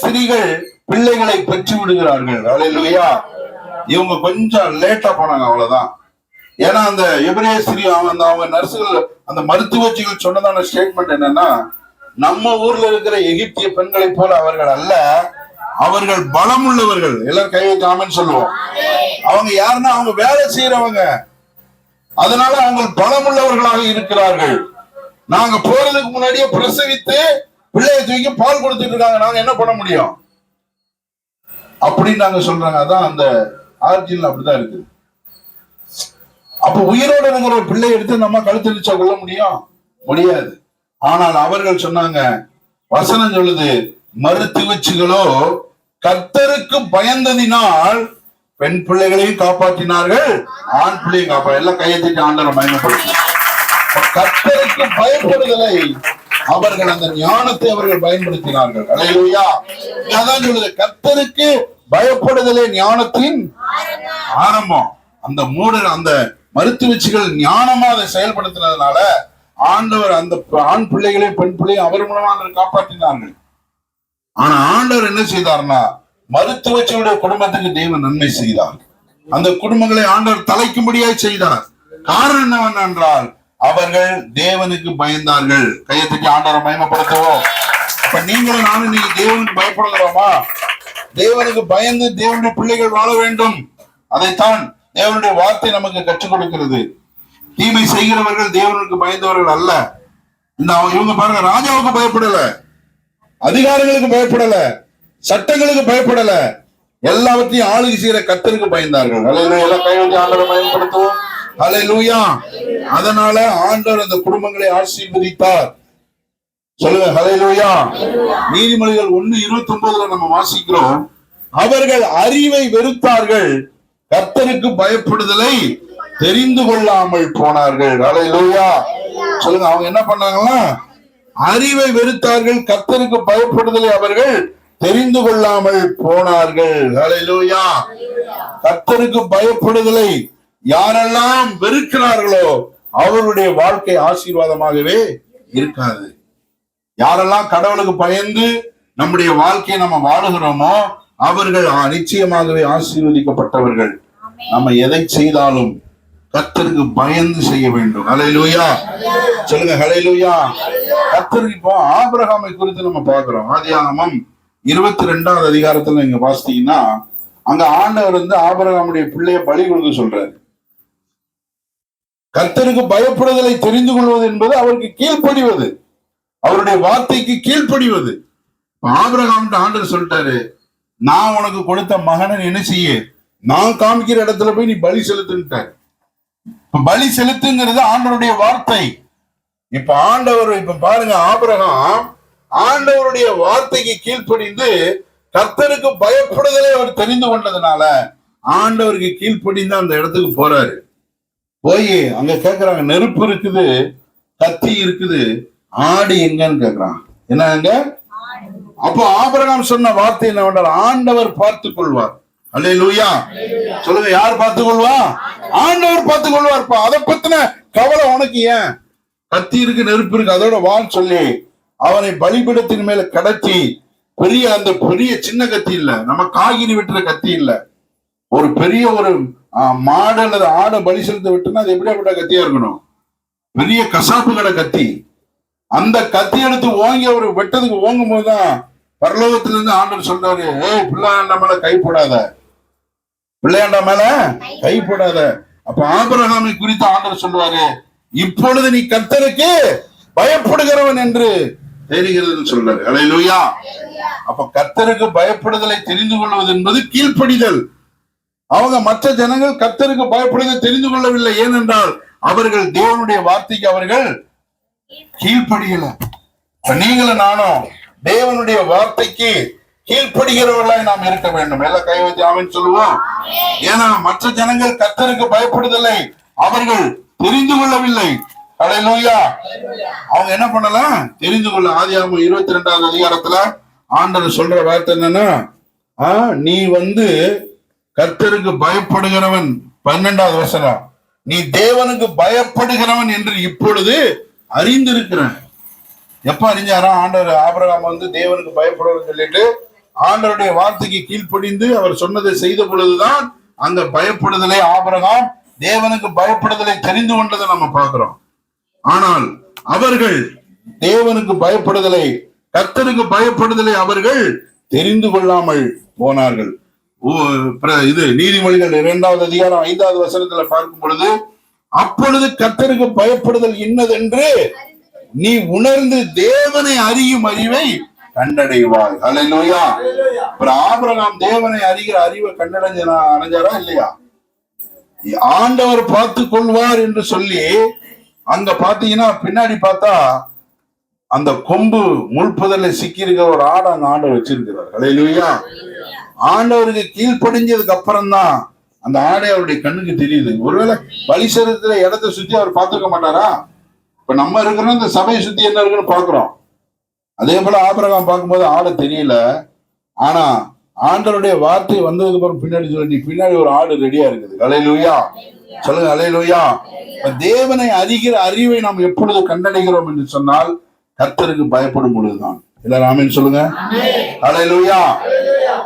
ஸ்திரீகள் பிள்ளைகளை பெற்று விடுகிறார்கள். இல்லையா இவங்க கொஞ்சம் லேட்டா போனாங்க அவ்வளவுதான். ஏன்னா அந்த எபிரே ஸ்திரீ அவங்க அந்த அவங்க நர்சுகள் அந்த மருத்துவச்சிகள் சொன்னதான ஸ்டேட்மெண்ட் என்னன்னா நம்ம ஊர்ல இருக்கிற எகிப்திய பெண்களை போல அவர்கள் அல்ல அவர்கள் பலம் உள்ளவர்கள் எல்லாரும் கை வைக்காமன்னு சொல்லுவோம். அவங்க யாருன்னா அவங்க வேலை செய்யறவங்க அதனால அவங்க பலம் உள்ளவர்களாக இருக்கிறார்கள். நாங்க போறதுக்கு முன்னாடியே பிரசவித்து பிள்ளையை தூக்கி பால் கொடுத்துட்டு இருக்காங்க. நாங்க என்ன பண்ண முடியும்? அப்படின்னு நாங்க சொல்றாங்க. அதான் அந்த ஆர்ஜின்ல அப்படிதான் இருக்கு அப்ப உயிரோட இருக்கிற ஒரு பிள்ளை எடுத்து நம்ம கழுத்தடிச்சா கொள்ள முடியும்? முடியாது. ஆனால் அவர்கள் சொன்னாங்க வசனம் சொல்லுது மறுத்துவச்சுகளோ கர்த்தருக்கு பயந்ததினால் பெண் பிள்ளைகளையும் காப்பாற்றினார்கள் ஆண் பிள்ளையும் காப்பா எல்லாம் கையை ஆண்டரை பயன்படுத்தி கர்த்தருக்கு பயப்படுதலை அவர்கள் அந்த ஞானத்தை அவர்கள் பயன்படுத்தினார்கள். அல்லேலூயா அதான் சொல்லுது கத்தருக்கு பயப்படுதலே ஞானத்தின் ஆரம்பம். அந்த மூடர் அந்த மருத்துவச்சிகள் ஞானமா அதை செயல்படுத்தினதுனால ஆண்டவர் அந்த ஆண் பிள்ளைகளையும் பெண் பிள்ளையும் அவர் மூலமா காப்பாற்றினார்கள். ஆனா ஆண்டவர் என்ன செய்தார்னா மருத்துவச்சியுடைய குடும்பத்துக்கு தெய்வம் நன்மை செய்தார். அந்த குடும்பங்களை ஆண்டவர் தலைக்கும்படியாய் செய்தார். காரணம் என்னவென்றால் அவர்கள் தேவனுக்கு பயந்தார்கள். கையை தட்டி ஆண்டவரை இப்ப அப்ப நீங்களும் நானும் நீங்க தேவனுக்கு பயப்படுகிறோமா தேவனுக்கு பயந்து தேவனுடைய பிள்ளைகள் வாழ வேண்டும். அதைத்தான் தேவனுடைய வார்த்தை நமக்கு கற்றுக் கொடுக்கிறது. தீமை செய்கிறவர்கள் தேவனுக்கு பயந்தவர்கள் அல்ல. இந்த இவங்க பாருங்க ராஜாவுக்கு பயப்படல. அதிகாரங்களுக்கு பயப்படல. சட்டங்களுக்கு பயப்படல. எல்லாவற்றையும் ஆளுகை செய்யற கத்தருக்கு பயந்தார்கள். ஹalleluya எல்லாம் கை பயன்படுத்துவோம் ஹalleluya. அதனால ஆண்டவர் அந்த குடும்பங்களை ஆசீர்வதித்தார். சொல்லுங்க ஹalleluya. நீதிமொழிகள் ஒண்ணு இருபத்தி ஒன்பதுல நம்ம வாசிக்கிறோம். அவர்கள் அறிவை வெறுத்தார்கள் கர்த்தருக்கு பயப்படுதலை தெரிந்து கொள்ளாமல் போனார்கள். ஹalleluya. சொல்லுங்க அவங்க என்ன பண்ணாங்கன்னா அறிவை வெறுத்தார்கள் கர்த்தருக்கு பயப்படுதலை அவர்கள் தெரிந்து கொள்ளாமல் போனார்கள். ஹalleluya. கர்த்தருக்கு பயப்படுதலை யாரெல்லாம் வெறுக்கிறார்களோ அவருடைய வாழ்க்கை ஆசீர்வாதமாகவே இருக்காது. யாரெல்லாம் கடவுளுக்கு பயந்து நம்முடைய வாழ்க்கையை நம்ம வாழுகிறோமோ அவர்கள் நிச்சயமாகவே ஆசீர்வதிக்கப்பட்டவர்கள். நம்ம எதை செய்தாலும் கர்த்தருக்கு பயந்து செய்ய வேண்டும். ஹalleluya. சொல்லுங்க ஹalleluya. கர்த்தருக்கு இப்போ ஆபிரகாமை குறித்து நம்ம பார்க்கிறோம். ஆதியாகமம் இருபத்தி ரெண்டாவது அதிகாரத்துல நீங்க வாசித்தீங்கன்னா அங்க ஆண்டவர் வந்து ஆபிரகாமுடைய பிள்ளைய பலி கொடுக்க சொல்றாரு. கர்த்தருக்கு பயப்படுதலை தெரிந்து கொள்வது என்பது அவருக்கு கீழ்ப்படிவது. அவருடைய வார்த்தைக்கு கீழ்ப்படிவது. ஆபிரகாம் ஆண்டவர் சொல்லிட்டாரு நான் உனக்கு கொடுத்த மகனை என்ன செய்ய? நான் காமிக்கிற இடத்துல போய் நீ பலி செலுத்துட்டாரு இப்ப பலி செலுத்துங்கிறது ஆண்டவருடைய வார்த்தை. இப்ப ஆண்டவர் இப்ப பாருங்க ஆபிரகாம் ஆண்டவருடைய வார்த்தைக்கு கீழ்ப்படிந்து கர்த்தருக்கு பயப்படுதலை அவர் தெரிந்து கொண்டதுனால ஆண்டவருக்கு கீழ்ப்படிந்து அந்த இடத்துக்கு போறாரு. போய் அங்க கேக்குறாங்க நெருப்பு இருக்குது கத்தி இருக்குது ஆடு எங்கன்னு கேக்குறான் என்ன அங்க? அப்போ ஆபிரகாம் சொன்ன வார்த்தை என்னவென்றால் ஆண்டவர் பார்த்து கொள்வார். அல்லே லூயா சொல்லுங்க யார் பார்த்து கொள்வா? ஆண்டவர் பார்த்துக் கொள்வார்ப்பா. அதை பத்தின கவலை உனக்கு ஏன்? கத்தி இருக்கு நெருப்பு இருக்கு அதோட வான் சொல்லி அவனை பலிபீடத்தின் மேல கடத்தி பெரிய அந்த பெரிய சின்ன கத்தி இல்ல. நம்ம காகினி வெட்டுற கத்தி இல்ல. ஒரு பெரிய ஒரு மாடு அல்லது ஆடை பலி செலுத்த விட்டுனா அது எப்படியாப்பட்ட கத்தியா இருக்கணும்? பெரிய கசாப்பு கடை கத்தி. அந்த கத்தி எடுத்து ஓங்கி அவர் வெட்டதுக்கு ஓங்கும் போதுதான் பரலோகத்துல இருந்து ஆண்டவர் சொல்றாரு ஏ பிள்ளையாண்டா மேல கை போடாத. பிள்ளையாண்டா மேல கை போடாத. அப்ப ஆபிரகாமை குறித்து ஆண்டவர் சொல்லுவாரு இப்பொழுது நீ கத்தருக்கு பயப்படுகிறவன் என்று தெரிகிறதுன்னு சொல்றாரு அலையிலுயா. அப்ப கத்தருக்கு பயப்படுதலை தெரிந்து கொள்வது என்பது கீழ்ப்படிதல். அவங்க மற்ற ஜனங்கள் கத்தருக்கு பயப்படுவதை தெரிந்து கொள்ளவில்லை. ஏனென்றால் அவர்கள் தேவனுடைய வார்த்தைக்கு அவர்கள் கீழ்ப்படியல. நீங்களும் நானும் தேவனுடைய வார்த்தைக்கு கீழ்ப்படுகிறவர்களாய் நாம் இருக்க வேண்டும். எல்லாம் கை வச்சு அவன் சொல்லுவோம். ஏன்னா மற்ற ஜனங்கள் கத்தருக்கு பயப்படுதலை அவர்கள் தெரிந்து கொள்ளவில்லை. அலையிலூயா அவங்க என்ன பண்ணலாம் தெரிந்து கொள்ள. ஆதியாகமம் இருபத்தி ரெண்டாவது அதிகாரத்துல ஆண்டவர் சொல்ற வார்த்தை என்னன்னா ஆஹ் நீ வந்து கர்த்தருக்கு பயப்படுகிறவன் பன்னெண்டாவது வசனம். நீ தேவனுக்கு பயப்படுகிறவன் என்று இப்பொழுது அறிந்திருக்கிறேன். எப்ப அறிஞ்சாரா? ஆண்டவர் ஆபரகம் வந்து தேவனுக்கு பயப்படுவன்னு சொல்லிட்டு ஆண்டவருடைய வார்த்தைக்கு கீழ்ப்படிந்து அவர் சொன்னதை செய்த பொழுதுதான் அந்த பயப்படுதலை ஆபரகாம் தேவனுக்கு பயப்படுதலை தெரிந்து கொண்டதை நம்ம பார்க்கிறோம். ஆனால் அவர்கள் தேவனுக்கு பயப்படுதலை கர்த்தருக்கு பயப்படுதலை அவர்கள் தெரிந்து கொள்ளாமல் போனார்கள். இது நீதிமொழிகள் இரண்டாவது அதிகாரம் ஐந்தாவது வசனத்துல பார்க்கும் பொழுது அப்பொழுது கத்தருக்கு பயப்படுதல் இன்னதென்று நீ உணர்ந்து தேவனை அறியும் அறிவை கண்டடைவாய். அல்லேலூயா அப்புறம் ஆபிரகாம் தேவனை அறிகிற அறிவை கண்டடைஞ்ச அடைஞ்சாரா இல்லையா? ஆண்டவர் பார்த்து கொள்வார் என்று சொல்லி அங்க பாத்தீங்கன்னா பின்னாடி பார்த்தா அந்த கொம்பு முள்புதல்ல சிக்கியிருக்கிற ஒரு ஆடை அந்த ஆண்டவர் வச்சிருக்கிறார். அல்லேலூயா ஆண்டவருக்கு கீழ்ப்படிஞ்சதுக்கு அப்புறம் தான் அந்த ஆடை அவருடைய கண்ணுக்கு தெரியுது. ஒருவேளை பலிசரத்துல இடத்தை சுத்தி அவர் பார்த்துக்க மாட்டாரா? இப்ப நம்ம இருக்கிறோம் இந்த சபையை சுத்தி என்ன இருக்குன்னு பாக்குறோம் அதே போல ஆபரகம் பார்க்கும்போது ஆடை தெரியல. ஆனா ஆண்டவருடைய வார்த்தை வந்ததுக்கு அப்புறம் பின்னாடி சொல்லி பின்னாடி ஒரு ஆடு ரெடியா இருக்குது. அலையிலுயா சொல்லுங்க அலையிலுயா தேவனை அறிகிற அறிவை நாம் எப்பொழுது கண்டடைகிறோம் என்று சொன்னால் கர்த்தருக்கு பயப்படும் பொழுதுதான். எல்லாரும் ஆமென் சொல்லுங்க. அலையிலுயா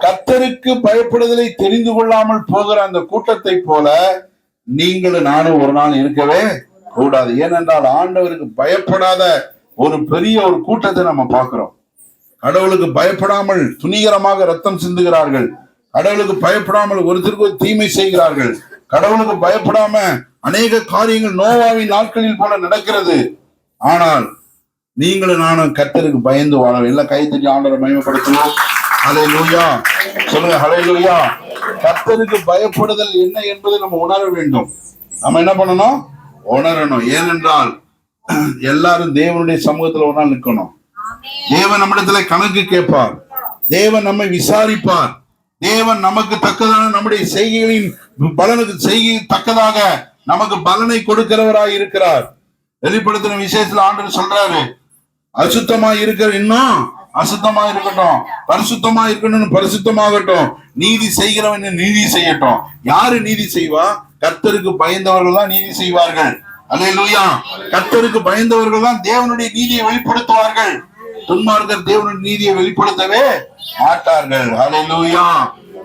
கர்த்தருக்கு பயப்படுதலை தெரிந்து கொள்ளாமல் போகிற அந்த கூட்டத்தை போல நீங்களும் நானும் ஒரு நாள் இருக்கவே கூடாது. ஏனென்றால் ஆண்டவருக்கு பயப்படாத ஒரு பெரிய ஒரு கூட்டத்தை நம்ம பார்க்கிறோம். கடவுளுக்கு பயப்படாமல் துணிகரமாக ரத்தம் சிந்துகிறார்கள். கடவுளுக்கு பயப்படாமல் ஒருத்தருக்கு ஒரு தீமை செய்கிறார்கள். கடவுளுக்கு பயப்படாம அநேக காரியங்கள் நோவாவின் நாட்களில் போல நடக்கிறது. ஆனால் நீங்களும் நானும் கர்த்தருக்கு பயந்து வாழ எல்லாம் கை தட்டி ஆண்டரை மகிமைப்படுத்துவோம். ஹலே லூயா சொல்லுங்க ஹலே லூயா கர்த்தருக்கு பயப்படுதல் என்ன என்பதை நம்ம உணர வேண்டும். நம்ம என்ன பண்ணணும்? உணரணும். ஏனென்றால் எல்லாரும் தேவனுடைய சமூகத்துல ஒரு நாள் நிக்கணும் தேவன் நம்மிடத்துல கணக்கு கேட்பார். தேவன் நம்மை விசாரிப்பார். தேவன் நமக்கு தக்கதான நம்முடைய செய்கைகளின் பலனுக்கு செய்கை தக்கதாக நமக்கு பலனை கொடுக்கிறவராய் இருக்கிறார். வெளிப்படுத்தின விசேஷத்துல ஆண்டவர் சொல்றாரு அசுத்தமா இருக்க இன்னும் அசுத்தமா இருக்கட்டும் பரிசுத்தமா இருக்கணும் பரிசுத்தமாகட்டும். நீதி செய்கிறவன் நீதி செய்யட்டும். யாரு நீதி செய்வா? கர்த்தருக்கு பயந்தவர்கள் தான் நீதி செய்வார்கள். அல்லேலூயா. கர்த்தருக்கு பயந்தவர்கள் தான் தேவனுடைய நீதியை வெளிப்படுத்துவார்கள். துன்மார்க்கர் தேவனுடைய நீதியை வெளிப்படுத்தவே மாட்டார்கள். அல்லேலூயா.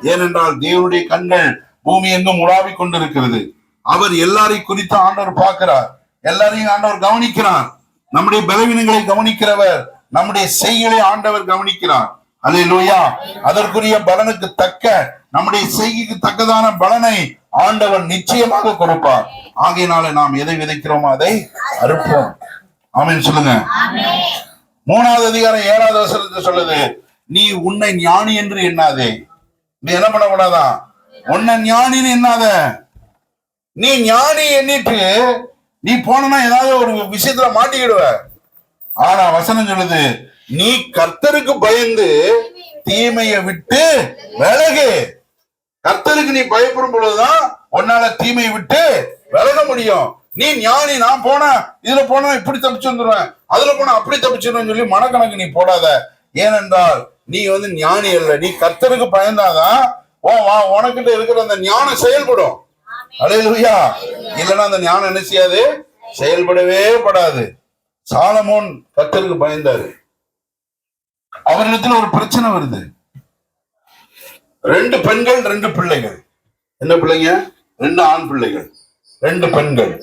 ஏனென்றால் தேவனுடைய கண்கள் பூமி எங்கும் உலாவிக் கொண்டிருக்கிறது. அவர் எல்லாரையும் குறித்து ஆண்டவர் பார்க்கிறார். எல்லாரையும் ஆண்டவர் கவனிக்கிறார். நம்முடைய பலவீனங்களை கவனிக்கிறவர் நம்முடைய செய்களை ஆண்டவர் கவனிக்கிறார். அல்லேலூயா. அதற்குரிய பலனுக்கு தக்க நம்முடைய செய்கைக்கு தக்கதான பலனை ஆண்டவர் நிச்சயமாக கொடுப்பார். ஆகையினால நாம் எதை விதைக்கிறோமோ அதை அறுப்போம். ஆமீன். சொல்லுங்க. மூணாவது அதிகாரம் ஏழாவது வசனத்தை சொல்லுது நீ உன்னை ஞானி என்று எண்ணாதே. நீ என்ன பண்ண பண்ணக்கூடாதா உன்னை ஞானின்னு எண்ணாத. நீ ஞானி எண்ணிட்டு நீ போனா ஏதாவது ஒரு விஷயத்துல மாட்டிக்கிடுவ. ஆனா வசனம் சொல்லுது நீ கர்த்தருக்கு பயந்து தீமையை விட்டு விலகு. கர்த்தருக்கு நீ பயப்படும் பொழுதுதான் உன்னால தீமையை விட்டு விலக முடியும். நீ ஞானி நான் போன இதுல போனா இப்படி தப்பிச்சு வந்துருவேன். அதுல போனா அப்படி தப்பிச்சிருவேன் சொல்லி மனக்கணக்கு நீ போடாத. ஏனென்றால் நீ வந்து ஞானி அல்ல. நீ கர்த்தருக்கு பயந்தாதான் ஓ வா- உனக்கிட்ட இருக்கிற அந்த ஞானம் செயல்படும். அலையலுயா. இல்லைன்னா அந்த ஞானம் என்ன செய்யாது? செயல்படவே படாது. சாலமோன் கத்தருக்கு பயந்தாரு. அவரிடத்துல ஒரு பிரச்சனை வருது. ரெண்டு பெண்கள் ரெண்டு பிள்ளைகள். என்ன பிள்ளைங்க? ரெண்டு ஆண் பிள்ளைகள். ரெண்டு பெண்கள்.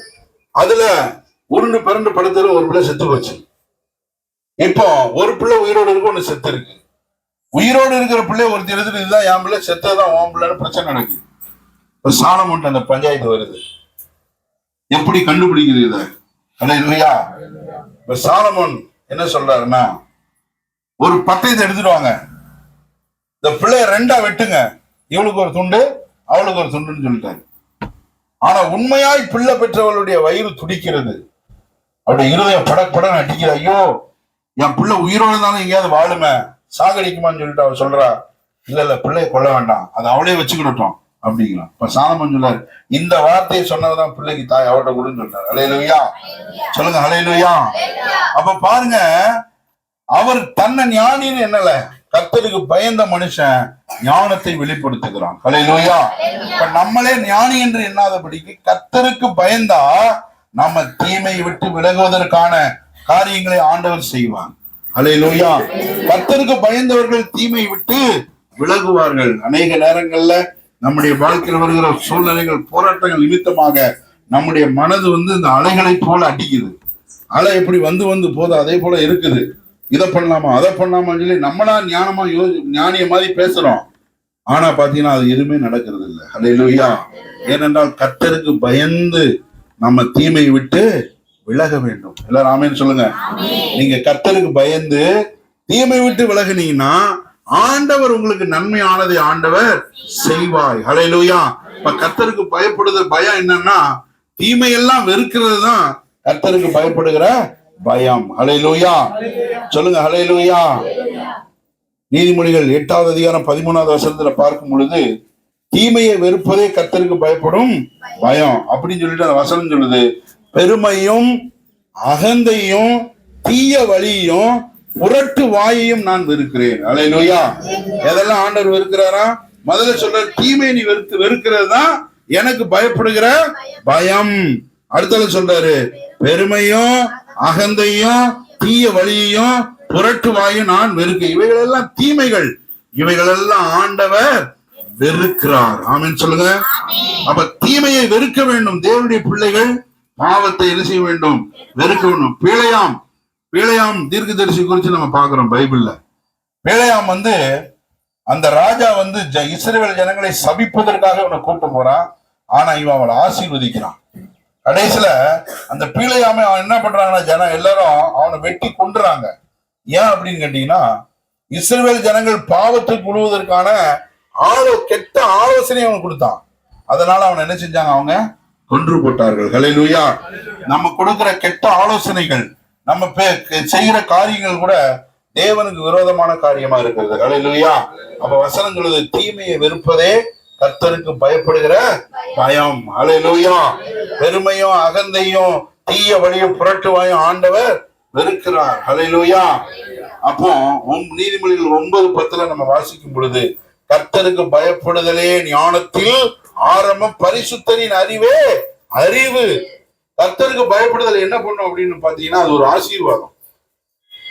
அதுல உருண்டு பிறண்டு படுத்தல ஒரு பிள்ளை செத்து போச்சு. இப்போ ஒரு பிள்ளை உயிரோடு இருக்கு ஒண்ணு செத்து இருக்கு. உயிரோடு இருக்கிற பிள்ளை ஒருத்தர் எடுத்துட்டு இதுதான் என் பிள்ளை செத்ததான் உன் பிள்ளைன்னு பிரச்சனை நடக்குது. இப்ப சாலமோன்ட்டு அந்த பஞ்சாயத்து வருது. எப்படி கண்டுபிடிக்கிறீங்க இத இல்லையா இப்ப சாலமோன் என்ன சொல்றாருன்னா ஒரு பட்டயத்தை எடுத்துடுவாங்க இந்த பிள்ளைய ரெண்டா வெட்டுங்க. இவளுக்கு ஒரு துண்டு அவளுக்கு ஒரு துண்டுன்னு சொல்லிட்டாரு. ஆனா உண்மையாய் பிள்ளை பெற்றவளுடைய வயிறு துடிக்கிறது. அவருடைய இருதயம் படக் படம் அடிக்கிற ஐயோ என் பிள்ளை உயிரோடு தானே எங்கேயாவது வாழுமே சாகடிக்குமான்னு சொல்லிட்டு அவ சொல்றா இல்ல இல்ல பிள்ளைய கொல்ல வேண்டாம். அதை அவளே வச்சுக்கிடட்டும். அப்படிங்கிறான் இப்ப சாலமன் சொல்லாரு இந்த வார்த்தையை சொன்னதுதான் பிள்ளைக்கு தாய் அவட்ட கொடுன்னு சொல்றாரு. அலையலுயா சொல்லுங்க அலையலுயா அப்ப பாருங்க அவர் தன்னை ஞானின்னு என்னல கர்த்தருக்கு பயந்த மனுஷன் ஞானத்தை வெளிப்படுத்துகிறான். கலையிலோயா இப்ப நம்மளே ஞானி என்று எண்ணாதபடிக்கு கர்த்தருக்கு பயந்தா நம்ம தீமையை விட்டு விலகுவதற்கான காரியங்களை ஆண்டவர் செய்வான் அலையிலோயா கர்த்தருக்கு பயந்தவர்கள் தீமை விட்டு விலகுவார்கள். அநேக நேரங்கள்ல நம்முடைய வாழ்க்கையில் வருகிற சூழ்நிலைகள் போராட்டங்கள் நிமித்தமாக நம்முடைய மனது வந்து இந்த அலைகளை போல அடிக்குது. அலை எப்படி வந்து வந்து போதும் அதே போல இருக்குது. இதை பண்ணலாமா அதை பண்ணலாமான்னு சொல்லி நம்மளா ஞானமா யோ ஞானிய மாதிரி பேசுறோம். ஆனா பாத்தீங்கன்னா அது எதுவுமே நடக்கிறது இல்லை. ஹalleluya. ஏனென்றால் கர்த்தருக்கு பயந்து நம்ம தீமையை விட்டு விலக வேண்டும். எல்லாரும் ஆமேன்னு சொல்லுங்க. நீங்க கர்த்தருக்கு பயந்து தீமை விட்டு விலகுனீங்கன்னா ஆண்டவர் உங்களுக்கு நன்மையானதை ஆண்டவர் செய்வாய். ஹலையிலூயா இப்ப கத்தருக்கு பயப்படுது பயம் என்னன்னா தீமையெல்லாம் வெறுக்கிறது தான் கத்தருக்கு பயப்படுகிற பயம். ஹலையிலூயா சொல்லுங்க ஹலையிலூயா நீதிமொழிகள் எட்டாவது அதிகாரம் பதிமூணாவது வசனத்துல பார்க்கும் பொழுது தீமையை வெறுப்பதே கத்தருக்கு பயப்படும் பயம். அப்படின்னு சொல்லிட்டு அந்த வசனம் சொல்லுது. பெருமையும் அகந்தையும் தீய வழியும் புரட்டு வாயையும் நான் வெறுக்கிறேன். அலையிலோயா. எதெல்லாம் ஆண்டவர் வெறுக்கிறாரா? முதல்ல சொல்ற தீமை நீ வெறுத்து வெறுக்கிறது தான் எனக்கு பயப்படுகிற பயம். அடுத்தது சொல்றாரு பெருமையும் அகந்தையும் தீய வழியையும் புரட்டு வாயும் நான் வெறுக்க இவைகளெல்லாம் தீமைகள். இவைகள் எல்லாம் ஆண்டவர் வெறுக்கிறார். ஆமென் சொல்லுங்க. அப்ப தீமையை வெறுக்க வேண்டும். தேவனுடைய பிள்ளைகள் பாவத்தை என்ன செய்ய வேண்டும்? வெறுக்க வேண்டும். பீழையாம். பீழையாம் தீர்க்கதரிசி குறித்து நம்ம பார்க்கிறோம் பைபிள்ல. பீழையாம் வந்து அந்த ராஜா வந்து ஜ- இஸ்ரேல் ஜனங்களை சபிப்பதற்காக இவனை கூட்டு போறான். ஆனா இவன் அவளை ஆசீர்வதிக்கிறான். கடைசியில அந்த பீழையாமை அவன் என்ன பண்றாங்கன்னா ஜனம் எல்லாரும் அவனை வெட்டி கொண்டுறாங்க ஏன் அப்படின்னு கேட்டீங்கன்னா இஸ்ரேல் ஜனங்கள் பாவத்துக்கு குழுவதற்கான ஆலோ கெட்ட ஆலோசனை அவன் கொடுத்தான். அதனால அவன் என்ன செஞ்சாங்க அவங்க? கொன்று போட்டார்கள். ஹalleluya நம்ம கொடுக்கிற கெட்ட ஆலோசனைகள் நம்ம பே- செய்கிற காரியங்கள் கூட தேவனுக்கு விரோதமான காரியமா இருக்கிறது. ஹalleluya. அப்ப வசனங்களது தீமையை வெறுப்பதே கர்த்தருக்கு பயப்படுகிற பயம். அலையிலுயா பெருமையும் அகந்தையும் தீய வழியும் புரட்டுவாயும் ஆண்டவர் வெறுக்கிறார். அலையிலுயா அப்போ நீதிமொழிகள் ஒன்பது பத்துல நம்ம வாசிக்கும் பொழுது கர்த்தருக்கு பயப்படுதலே ஞானத்தில் ஆரம்பம் பரிசுத்தரின் அறிவே அறிவு. கர்த்தருக்கு பயப்படுதல் என்ன பண்ணும் அப்படின்னு பாத்தீங்கன்னா அது ஒரு ஆசீர்வாதம்.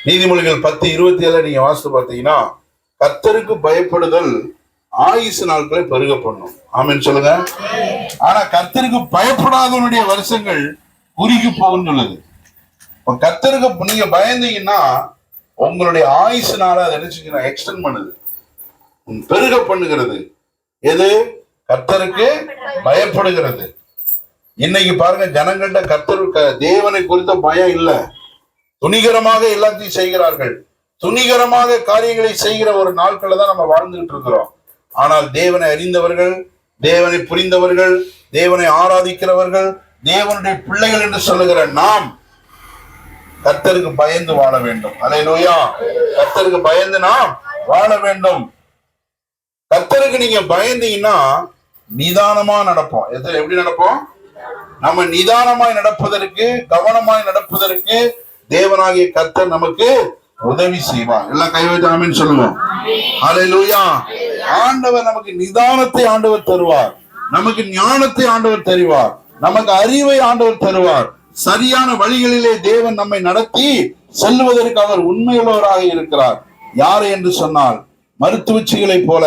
நீதிமொழிகள் பத்து இருபத்தி ஏழு நீங்க வாசித்து பார்த்தீங்கன்னா கர்த்தருக்கு பயப்படுதல் ஆயுசு நாட்களை பெருக பண்ணும். ஆமின்னு சொல்லுங்க. ஆனா கர்த்தருக்கு பயப்படாதவனுடைய வருஷங்கள் குறுகி போகும் சொல்லுது. இப்ப கர்த்தருக்கு நீங்க பயந்தீங்கன்னா உங்களுடைய ஆயுசு நாளை அதை நினைச்சுக்கிறேன் எக்ஸ்டென்ட் பண்ணுது. பெருக பண்ணுகிறது. எது? கர்த்தருக்கு பயப்படுகிறது. இன்னைக்கு பாருங்க ஜனங்கள்ட கர்த்தருக்கு தேவனை குறித்த பயம் இல்லை. துணிகரமாக எல்லாத்தையும் செய்கிறார்கள். துணிகரமாக காரியங்களை செய்கிற ஒரு நாட்களை தான் நம்ம வாழ்ந்துகிட்டு இருக்கிறோம். ஆனால் தேவனை அறிந்தவர்கள் தேவனை புரிந்தவர்கள் தேவனை ஆராதிக்கிறவர்கள் தேவனுடைய பிள்ளைகள் என்று சொல்லுகிற நாம் கர்த்தருக்கு பயந்து வாழ வேண்டும். அலையிலோயா. கர்த்தருக்கு பயந்து நாம் வாழ வேண்டும். கர்த்தருக்கு நீங்க பயந்தீங்கன்னா நிதானமா நடப்போம். எத்தனை எப்படி நடப்போம்? நம்ம நிதானமாய் நடப்பதற்கு கவனமாய் நடப்பதற்கு தேவனாகிய கர்த்தர் நமக்கு உதவி செய்வார். எல்லாம் கை வைத்து ஆமென்னு சொல்லுவோம் ஹalleluya ஆண்டவர் நமக்கு நிதானத்தை ஆண்டவர் தருவார். நமக்கு ஞானத்தை ஆண்டவர் தருவார். நமக்கு அறிவை ஆண்டவர் தருவார். சரியான வழிகளிலே தேவன் நம்மை நடத்தி செல்வதற்கு அவர் உண்மையுள்ளவராக இருக்கிறார். யாரை என்று சொன்னால் மருத்துவச்சிகளைப் போல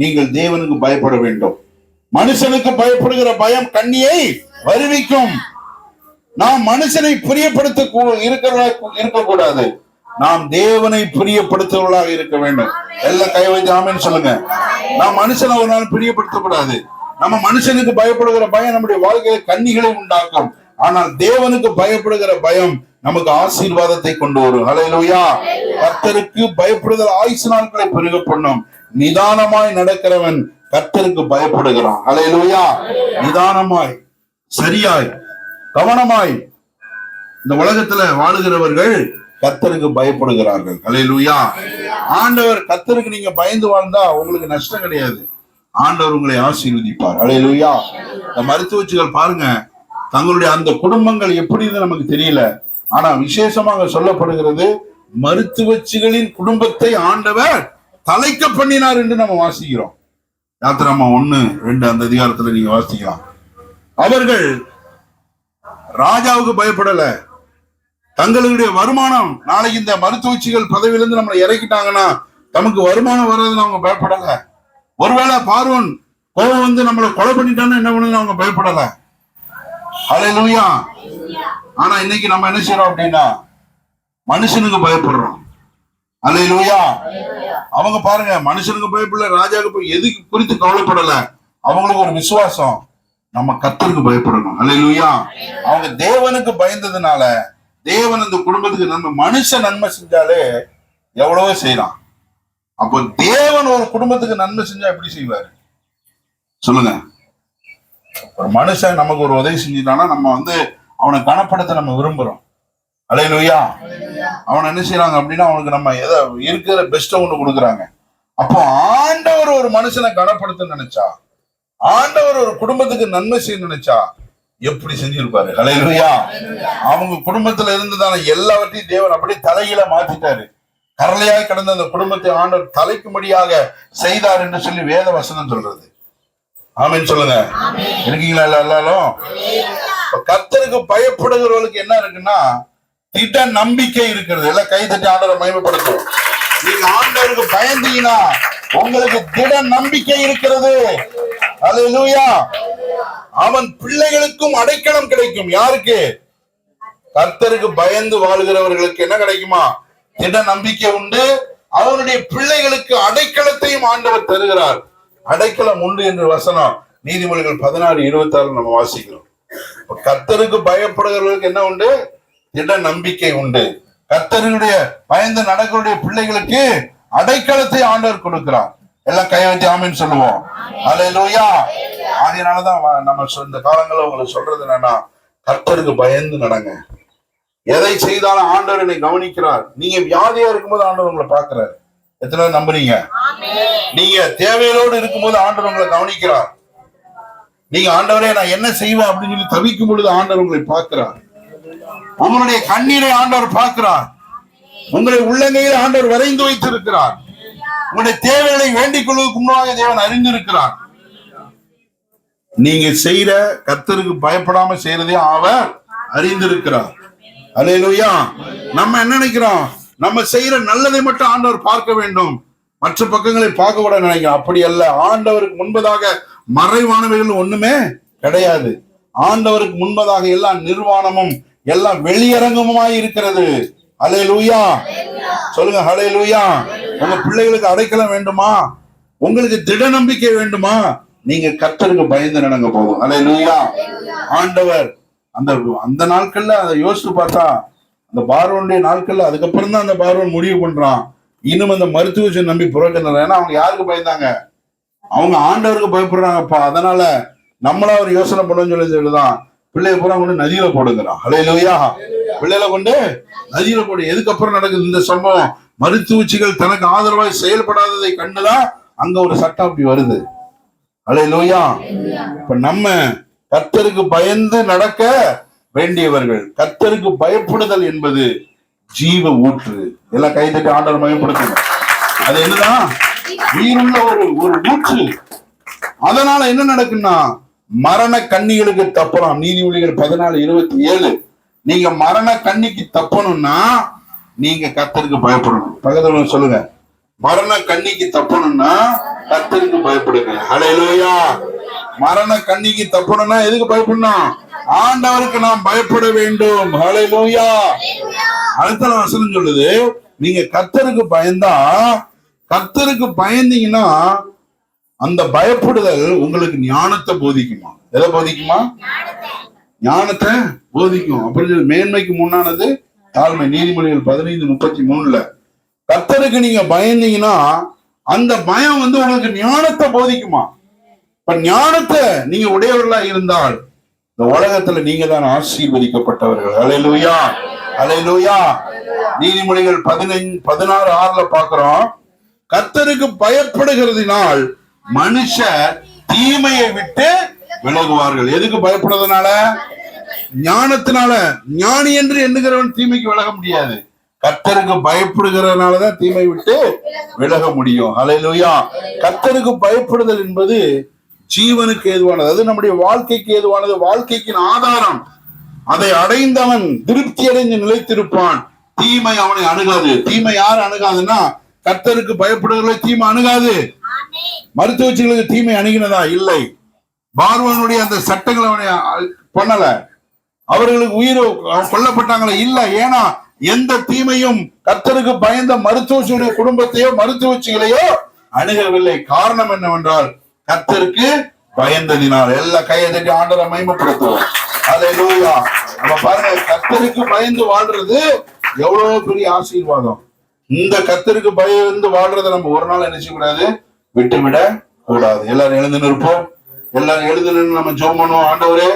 நீங்கள் தேவனுக்கு பயப்பட வேண்டும். மனுஷனுக்கு பயப்படுகிற பயம் கண்ணியை வருவிக்கும். நாம் மனுஷனை பிரியப்படுத்த கூ- இருக்கக்கூடாது. நாம் தேவனை பிரியப்படுத்துவர்களாக இருக்க வேண்டும். எல்லாம் கை வைத்து சொல்லுங்க. நாம் மனுஷனை ஒரு நாள் பிரியப்படுத்தக்கூடாது நம்ம மனுஷனுக்கு பயப்படுகிற பயம் நம்முடைய வாழ்க்கையில கண்ணிகளை உண்டாக்கும். ஆனால் தேவனுக்கு பயப்படுகிற பயம் நமக்கு ஆசீர்வாதத்தை கொண்டு வரும். ஹalleluya கர்த்தருக்கு பயப்படுதல் ஆயுசு நாட்களை பெருக பண்ணும். நிதானமாய் நடக்கிறவன் கர்த்தருக்கு பயப்படுகிறான். ஹalleluya நிதானமாய். சரியாய் கவனமாய் இந்த உலகத்துல வாழுகிறவர்கள் கத்தருக்கு பயப்படுகிறார்கள். ஹalleluya ஆண்டவர் கத்தருக்கு நீங்க பயந்து வாழ்ந்தா உங்களுக்கு நஷ்டம் கிடையாது. ஆண்டவர் உங்களை ஆசீர்வதிப்பார். ஹalleluya இந்த மருத்துவச்சிகள் பாருங்க. தங்களுடைய அந்த குடும்பங்கள் எப்படின்னு நமக்கு தெரியல. ஆனா விசேஷமாக சொல்லப்படுகிறது மருத்துவச்சிகளின் குடும்பத்தை ஆண்டவர் தலைக்க பண்ணினார் என்று நம்ம வாசிக்கிறோம். யாத்திராமா ஒண்ணு ரெண்டு அந்த அதிகாரத்துல நீங்க வாசிக்கலாம். அவர்கள் ராஜாவுக்கு பயப்படல. தங்களுடைய வருமானம் நாளைக்கு இந்த மருத்துவச்சிகள் பதவியிலிருந்து நம்மளை இறக்கிட்டாங்கன்னா நமக்கு வருமானம் வராதுன்னு அவங்க பயப்படல. ஒருவேளை பார்வன் கோபம் வந்து நம்மளை கொலை பண்ணிட்டான்னு என்ன பண்ணுன்னு அவங்க பயப்படல. ஹalleluya. ஆனா இன்னைக்கு நம்ம என்ன செய்யறோம் அப்படின்னா மனுஷனுக்கு பயப்படுறோம். ஹalleluya. அவங்க பாருங்க மனுஷனுக்கு பயப்படல ராஜாவுக்கு போய் எதுக்கு குறித்து கவலைப்படல. அவங்களுக்கு ஒரு விசுவாசம். நம்ம கத்தருக்கு பயப்படணும். ஹalleluya. அவங்க தேவனுக்கு பயந்ததுனால தேவன் அந்த குடும்பத்துக்கு நன்மை மனுஷ நன்மை செஞ்சாலே எவ்வளவோ செய்யலாம் அப்போ தேவன் ஒரு குடும்பத்துக்கு நன்மை செஞ்சா எப்படி செய்வாரு? சொல்லுங்க. ஒரு மனுஷன் நமக்கு ஒரு உதவி செஞ்சிட்டானா நம்ம வந்து அவனை கனப்படுத்த நம்ம விரும்புறோம். அலையிலுயா அவன் என்ன செய்யறாங்க அப்படின்னா அவனுக்கு நம்ம எதை இருக்கிற பெஸ்ட்டை ஒண்ணு கொடுக்குறாங்க. அப்போ ஆண்டவர் ஒரு மனுஷனை கனப்படுத்த நினைச்சா ஆண்டவர் ஒரு குடும்பத்துக்கு நன்மை செய்ய நினைச்சா எப்படி செஞ்சிருப்பாரு? அலையிலுயா அவங்க குடும்பத்துல இருந்ததான எல்லாவற்றையும் தேவன் அப்படியே தலையில மாத்திட்டாரு. கரலையாய் கடந்த அந்த குடும்பத்தை ஆண்டவர் தலைக்கும்படியாக செய்தார் என்று சொல்லி வேத வசனம் சொல்றது. ஆமின்னு சொல்லுங்க. இருக்கீங்களா எல்லா- எல்லாரும்? கத்தருக்கு பயப்படுகிறவர்களுக்கு என்ன இருக்குன்னா திட்ட நம்பிக்கை இருக்கிறது. எல்லாம் கை தட்டி ஆண்டவரை மயமப்படுத்தும் நீங்க ஆண்டவருக்கு பயந்தீங்கன்னா உங்களுக்கு திட நம்பிக்கை இருக்கிறது. அல்லேலூயா அவன் பிள்ளைகளுக்கும் அடைக்கலம் கிடைக்கும். யாருக்கு? கர்த்தருக்கு பயந்து வாழ்கிறவர்களுக்கு என்ன கிடைக்குமா? திட நம்பிக்கை உண்டு. அவனுடைய பிள்ளைகளுக்கு அடைக்கலத்தையும் ஆண்டவர் தருகிறார். அடைக்கலம் உண்டு என்று வசனம் நீதிமொழிகள் பதினாறு இருபத்தி ஆறு நம்ம வாசிக்கிறோம். கர்த்தருக்கு பயப்படுகிறவர்களுக்கு என்ன உண்டு? திட நம்பிக்கை உண்டு. கர்த்தருடைய பயந்து நடக்கக்கூடிய பிள்ளைகளுக்கு அடைக்கலத்தை ஆண்டவர் கொடுக்கிறார். எல்லாம் கை வச்சு ஆமின்னு சொல்லுவோம். அல்லேலூயா ஆகையினாலதான் வ- நம்ம இந்த காலங்களில் உங்களுக்கு சொல்றது என்னன்னா கர்த்தருக்கு பயந்து நடங்க. எதை செய்தாலும் ஆண்டவர் என்னை கவனிக்கிறார். நீங்க வியாதியா இருக்கும்போது ஆண்டவர் உங்களை பாக்குறாரு எத்தனை நம்புறீங்க? நீங்க தேவையோடு இருக்கும்போது ஆண்டவர் உங்களை கவனிக்கிறார். நீங்க ஆண்டவரே நான் என்ன செய்வேன் அப்படின்னு சொல்லி தவிக்கும் பொழுது ஆண்டவர் உங்களை பார்க்கிறார். உங்களுடைய கண்ணீரை ஆண்டவர் பார்க்கிறார். உங்களை உள்ளங்கையில் ஆண்டவர் வரைந்து வைத்திருக்கிறார். உங்களுடைய தேவைகளை வேண்டிக் கொள்வதற்கு முன்னாக தேவன் அறிந்திருக்கிறார். நீங்க செய்யற கத்தருக்கு பயப்படாம செய்யறதே அவர் அறிந்திருக்கிறார். அல்லேலூயா. நம்ம என்ன நினைக்கிறோம்? நம்ம செய்யற நல்லதை மட்டும் ஆண்டவர் பார்க்க வேண்டும். மற்ற பக்கங்களை பார்க்க கூட நினைக்கிறோம். அப்படி அல்ல. ஆண்டவருக்கு முன்பதாக மறைவானவைகள் ஒண்ணுமே கிடையாது. ஆண்டவருக்கு முன்பதாக எல்லா நிர்வாணமும் எல்லாம் வெளியரங்கமுமாய் இருக்கிறது. அல்லேலூயா சொல்லுங்க ஹalleluya. உங்க பிள்ளைகளுக்கு அடைக்கலம் வேண்டுமா? உங்களுக்கு திட நம்பிக்கை வேண்டுமா? நீங்க கர்த்தருக்கு பயந்து நடங்க போதும் அல்லேலூயா ஆண்டவர் அந்த அந்த நாட்கள்ல அதை யோசிச்சு பார்த்தா அந்த பார்வனுடைய நாட்கள்ல அதுக்கப்புறம் தான் அந்த பார்வன் முடிவு பண்றான். இன்னும் அந்த மருத்துவத்தை நம்பி புறக்கணும் ஏன்னா அவங்க யாருக்கு பயந்தாங்க? அவங்க ஆண்டவருக்கு பயப்படுறாங்கப்பா. அதனால நம்மளா ஒரு யோசனை பண்ணுவோம்னு சொல்லி சொல்லுதான். பிள்ளைய பூரா கொண்டு நதியில போடுங்கிறான். ஹalleluya. பிள்ளைகளை கொண்டு நதியில போடு. எதுக்கப்புறம் நடக்குது இந்த சம்பவம்? மருத்துவச்சிகள் தனக்கு ஆதரவாய் செயல்படாததை கண்டுதான் அங்க ஒரு சட்டம் அப்படி வருது. ஹalleluya இப்ப நம்ம கர்த்தருக்கு பயந்து நடக்க வேண்டியவர்கள் கர்த்தருக்கு பயப்படுதல் என்பது ஜீவ ஊற்று. எல்லாம் கைதட்டி ஆண்டவர் மயப்படுத்துங்க அது என்னதான் உயிருள்ள ஒரு ஒரு ஊற்று. அதனால என்ன நடக்குன்னா மரண கண்ணிகளுக்கு தப்பலாம். நீதிமொழிகள் பதினாலு இருபத்தி ஏழு. நீங்க மரண கண்ணிக்கு தப்பணும்னா நீங்க கத்தருக்கு பயப்படணும். பக்கத்துல சொல்லுங்க. மரண கண்ணிக்கு தப்பணும்னா கத்தருக்கு பயப்படுங்க. ஹalleluya மரண கண்ணிக்கு தப்பணும்னா எதுக்கு பயப்படணும்? ஆண்டவருக்கு நாம் பயப்பட வேண்டும். ஹalleluya அடுத்த வசனம் சொல்லுது நீங்க கத்தருக்கு பயந்தா கத்தருக்கு பயந்தீங்கன்னா அந்த பயப்படுதல் உங்களுக்கு ஞானத்தை போதிக்குமா? எதை போதிக்குமா? ஞானத்தை போதிக்கும். அப்புறம் மேன்மைக்கு முன்னானது தாழ்மை. நீதிமொழிகள் பதினைந்து முப்பத்தி மூணுல. கர்த்தருக்கு நீங்க பயந்தீங்கன்னா அந்த பயம் வந்து உங்களுக்கு ஞானத்தை போதிக்குமா? இப்ப ஞானத்தை நீங்க உடையவர்களா இருந்தால் இந்த உலகத்துல நீங்க தான் ஆசீர்வதிக்கப்பட்டவர்கள். அலையிலுயா அலையிலுயா நீதிமொழிகள் பதினைந்து பதினாறு ஆறுல பாக்குறோம் கத்தருக்கு பயப்படுகிறதுனால் மனுஷ தீமையை விட்டு விலகுவார்கள். எதுக்கு பயப்படுறதுனால? ஞானத்தினால. ஞானி என்று எண்ணுகிறவன் தீமைக்கு விலக முடியாது. கர்த்தருக்கு பயப்படுகிறதுனாலதான் தீமை விட்டு விலக முடியும். அலையிலுயா கர்த்தருக்கு பயப்படுதல் என்பது ஜீவனுக்கு ஏதுவானது. அது நம்முடைய வாழ்க்கைக்கு ஏதுவானது. வாழ்க்கைக்கு ஆதாரம். அதை அடைந்தவன் திருப்தி அடைந்து நிலைத்திருப்பான். தீமை அவனை அணுகாது. தீமை யார் அணுகாதுன்னா கர்த்தருக்கு பயப்படுகிறவர்களை தீமை அணுகாது. மருத்துவச்சிகளுக்கு தீமை அணுகினதா? இல்லை. பார்வனுடைய அந்த சட்டங்களை அவனை பண்ணல. அவர்களுக்கு உயிர் கொல்லப்பட்டாங்களே? இல்ல. ஏன்னா எந்த தீமையும் கர்த்தருக்கு பயந்த மருத்துவச்சியுடைய குடும்பத்தையோ மருத்துவச்சிகளையோ அணுகவில்லை. காரணம் என்னவென்றால் கர்த்தருக்கு பயந்ததினால். எல்லா கையை தட்டி ஆண்டரை மகிமைப்படுத்துவோம். அதை நம்ம பாருங்க கர்த்தருக்கு பயந்து வாழ்றது எவ்வளவு பெரிய ஆசீர்வாதம். இந்த கத்தருக்கு பயந்து வாழ்றதை நம்ம ஒரு நாள் என்ன செய்யக்கூடாது? விட்டுவிட கூடாது எல்லாரும் எழுந்து நிற்போம். எல்லாரும் எழுந்து நம்ம ஜோம் பண்ணுவோம் ஆண்டவரே.